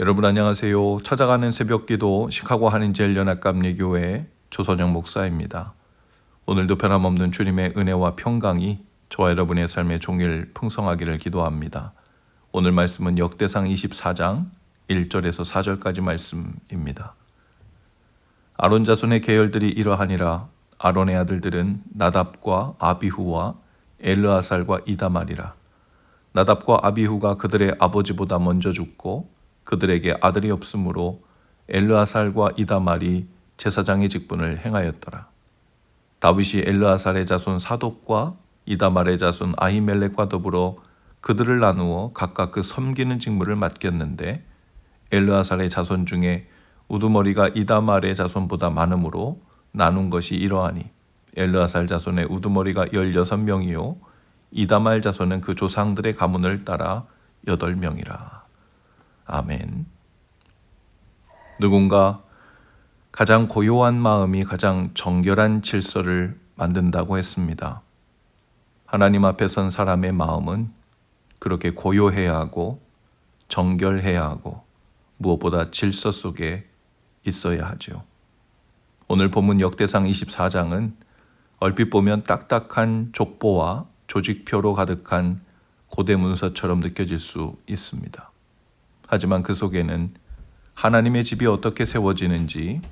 여러분 안녕하세요. 찾아가는 새벽기도 시카고 한인제일 연합감리교회 조선영 목사입니다. 오늘도 변함없는 주님의 은혜와 평강이 저와 여러분의 삶의 종일 풍성하기를 기도합니다. 오늘 말씀은 역대상 24장 1절에서 4절까지 말씀입니다. 아론 자손의 계열들이 이러하니라 아론의 아들들은 나답과 아비후와 엘르아살과 이다말이라 나답과 아비후가 그들의 아버지보다 먼저 죽고 그들에게 아들이 없으므로 엘르아살과 이다말이 제사장의 직분을 행하였더라. 다윗이 엘르아살의 자손 사독과 이다말의 자손 아히멜렉과 더불어 그들을 나누어 각각 그 섬기는 직무를 맡겼는데 엘르아살의 자손 중에 우두머리가 이다말의 자손보다 많으므로 나눈 것이 이러하니 엘르아살 자손의 우두머리가 16명이요 이다말 자손은 그 조상들의 가문을 따라 8명이라. 아멘. 누군가 가장 고요한 마음이 가장 정결한 질서를 만든다고 했습니다. 하나님 앞에 선 사람의 마음은 그렇게 고요해야 하고 정결해야 하고 무엇보다 질서 속에 있어야 하죠. 오늘 본문 역대상 24장은 얼핏 보면 딱딱한 족보와 조직표로 가득한 고대 문서처럼 느껴질 수 있습니다. 하지만 그 속에는 하나님의 집이 어떻게 세워지는지,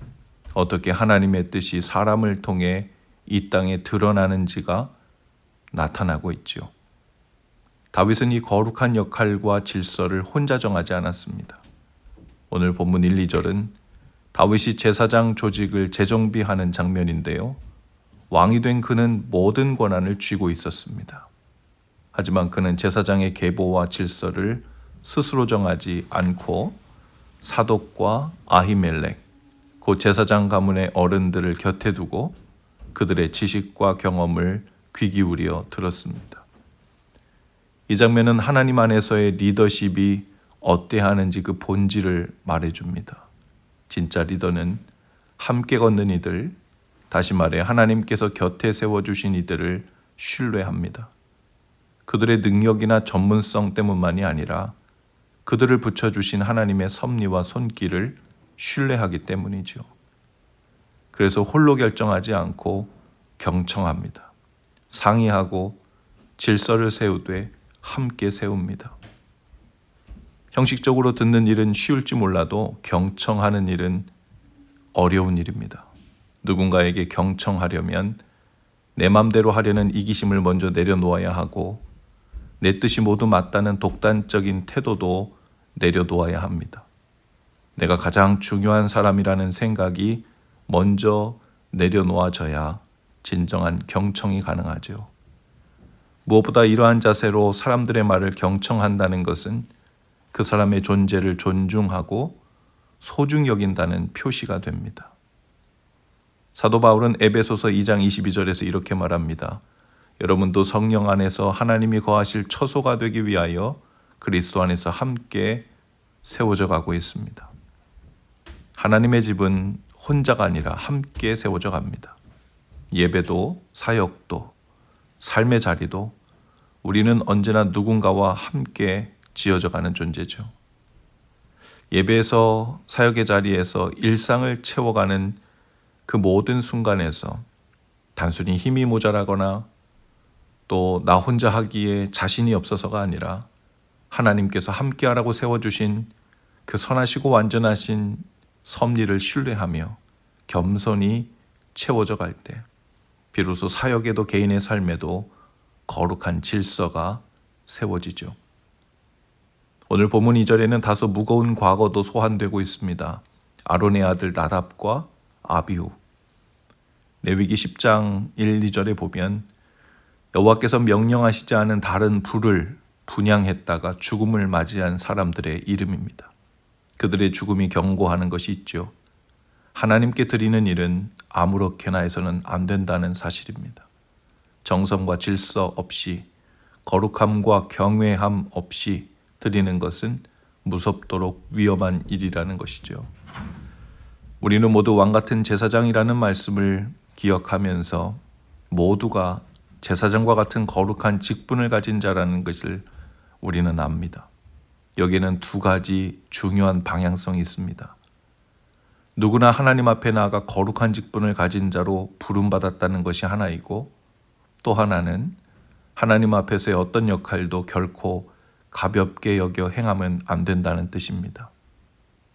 어떻게 하나님의 뜻이 사람을 통해 이 땅에 드러나는지가 나타나고 있지요. 다윗은 이 거룩한 역할과 질서를 혼자 정하지 않았습니다. 오늘 본문 1, 2절은 다윗이 제사장 조직을 재정비하는 장면인데요. 왕이 된 그는 모든 권한을 쥐고 있었습니다. 하지만 그는 제사장의 계보와 질서를 스스로 정하지 않고 사독과 아히멜렉, 곧 제사장 가문의 어른들을 곁에 두고 그들의 지식과 경험을 귀 기울여 들었습니다. 이 장면은 하나님 안에서의 리더십이 어때하는지 그 본질을 말해줍니다. 진짜 리더는 함께 걷는 이들, 다시 말해 하나님께서 곁에 세워주신 이들을 신뢰합니다. 그들의 능력이나 전문성 때문만이 아니라 그들을 붙여주신 하나님의 섭리와 손길을 신뢰하기 때문이죠. 그래서 홀로 결정하지 않고 경청합니다. 상의하고 질서를 세우되 함께 세웁니다. 형식적으로 듣는 일은 쉬울지 몰라도 경청하는 일은 어려운 일입니다. 누군가에게 경청하려면 내 맘대로 하려는 이기심을 먼저 내려놓아야 하고 내 뜻이 모두 맞다는 독단적인 태도도 내려놓아야 합니다. 내가 가장 중요한 사람이라는 생각이 먼저 내려놓아져야 진정한 경청이 가능하죠. 무엇보다 이러한 자세로 사람들의 말을 경청한다는 것은 그 사람의 존재를 존중하고 소중히 여긴다는 표시가 됩니다. 사도 바울은 에베소서 2장 22절에서 이렇게 말합니다. 여러분도 성령 안에서 하나님이 거하실 처소가 되기 위하여 그리스도 안에서 함께 세워져 가고 있습니다. 하나님의 집은 혼자가 아니라 함께 세워져 갑니다. 예배도 사역도 삶의 자리도 우리는 언제나 누군가와 함께 지어져 가는 존재죠. 예배에서 사역의 자리에서 일상을 채워가는 그 모든 순간에서 단순히 힘이 모자라거나 또 나 혼자 하기에 자신이 없어서가 아니라 하나님께서 함께하라고 세워주신 그 선하시고 완전하신 섭리를 신뢰하며 겸손히 채워져 갈 때 비로소 사역에도 개인의 삶에도 거룩한 질서가 세워지죠. 오늘 본문 2절에는 다소 무거운 과거도 소환되고 있습니다. 아론의 아들 나답과 아비후. 레위기 10장 1, 2절에 보면 여호와께서 명령하시지 않은 다른 불을 분양했다가 죽음을 맞이한 사람들의 이름입니다. 그들의 죽음이 경고하는 것이 있죠. 하나님께 드리는 일은 아무렇게나 해서는 안 된다는 사실입니다. 정성과 질서 없이 거룩함과 경외함 없이 드리는 것은 무섭도록 위험한 일이라는 것이죠. 우리는 모두 왕 같은 제사장이라는 말씀을 기억하면서 모두가 제사장과 같은 거룩한 직분을 가진 자라는 것을 우리는 압니다. 여기에는 두 가지 중요한 방향성이 있습니다. 누구나 하나님 앞에 나아가 거룩한 직분을 가진 자로 부름받았다는 것이 하나이고 또 하나는 하나님 앞에서의 어떤 역할도 결코 가볍게 여겨 행하면 안 된다는 뜻입니다.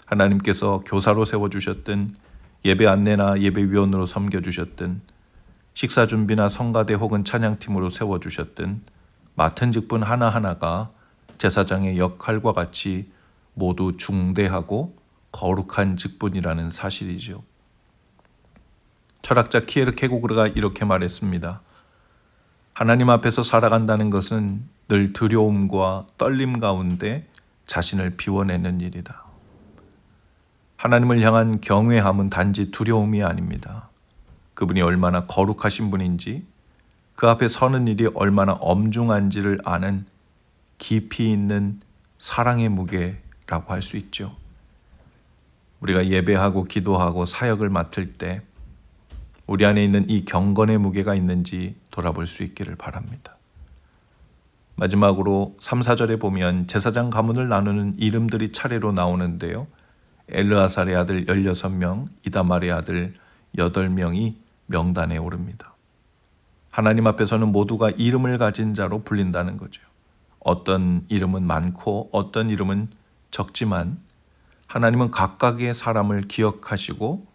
하나님께서 교사로 세워주셨든 예배 안내나 예배위원으로 섬겨주셨든 식사 준비나 성가대 혹은 찬양팀으로 세워주셨든 맡은 직분 하나하나가 제사장의 역할과 같이 모두 중대하고 거룩한 직분이라는 사실이죠. 철학자 키에르케고그르가 이렇게 말했습니다. 하나님 앞에서 살아간다는 것은 늘 두려움과 떨림 가운데 자신을 비워내는 일이다. 하나님을 향한 경외함은 단지 두려움이 아닙니다. 그분이 얼마나 거룩하신 분인지 그 앞에 서는 일이 얼마나 엄중한지를 아는 깊이 있는 사랑의 무게라고 할 수 있죠. 우리가 예배하고 기도하고 사역을 맡을 때 우리 안에 있는 이 경건의 무게가 있는지 돌아볼 수 있기를 바랍니다. 마지막으로 3, 4절에 보면 제사장 가문을 나누는 이름들이 차례로 나오는데요. 엘르아살의 아들 16명, 이다말의 아들 8명이 명단에 오릅니다. 하나님 앞에서는 모두가 이름을 가진 자로 불린다는 거죠. 어떤 이름은 많고 어떤 이름은 적지만 하나님은 각각의 사람을 기억하시고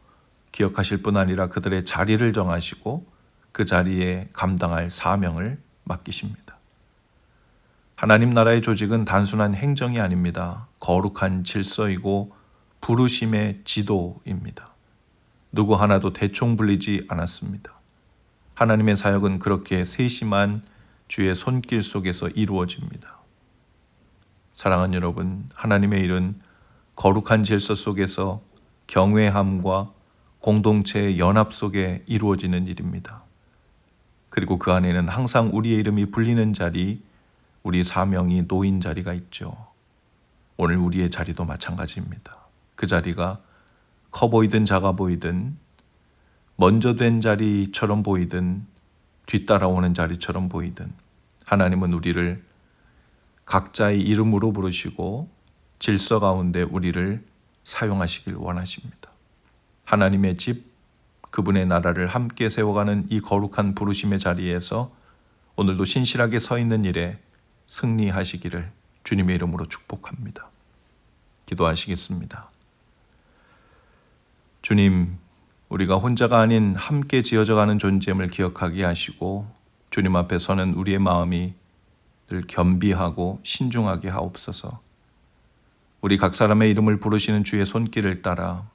기억하실 뿐 아니라 그들의 자리를 정하시고 그 자리에 감당할 사명을 맡기십니다. 하나님 나라의 조직은 단순한 행정이 아닙니다. 거룩한 질서이고 부르심의 지도입니다. 누구 하나도 대충 불리지 않았습니다. 하나님의 사역은 그렇게 세심한 주의 손길 속에서 이루어집니다. 사랑하는 여러분, 하나님의 일은 거룩한 질서 속에서 경외함과 공동체의 연합 속에 이루어지는 일입니다. 그리고 그 안에는 항상 우리의 이름이 불리는 자리, 우리 사명이 놓인 자리가 있죠. 오늘 우리의 자리도 마찬가지입니다. 그 자리가 커 보이든 작아 보이든 먼저 된 자리처럼 보이든 뒤따라오는 자리처럼 보이든 하나님은 우리를 각자의 이름으로 부르시고 질서 가운데 우리를 사용하시길 원하십니다. 하나님의 집, 그분의 나라를 함께 세워가는 이 거룩한 부르심의 자리에서 오늘도 신실하게 서 있는 일에 승리하시기를 주님의 이름으로 축복합니다. 기도하시겠습니다. 주님, 우리가 혼자가 아닌 함께 지어져 가는 존재임을 기억하게 하시고 주님 앞에 서는 우리의 마음이 늘 겸비하고 신중하게 하옵소서. 우리 각 사람의 이름을 부르시는 주의 손길을 따라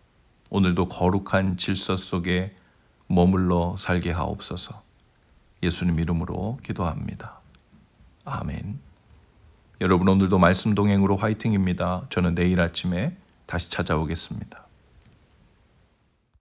오늘도 거룩한 질서 속에 머물러 살게 하옵소서. 예수님 이름으로 기도합니다. 아멘. 여러분 오늘도 말씀 동행으로 화이팅입니다. 저는 내일 아침에 다시 찾아오겠습니다.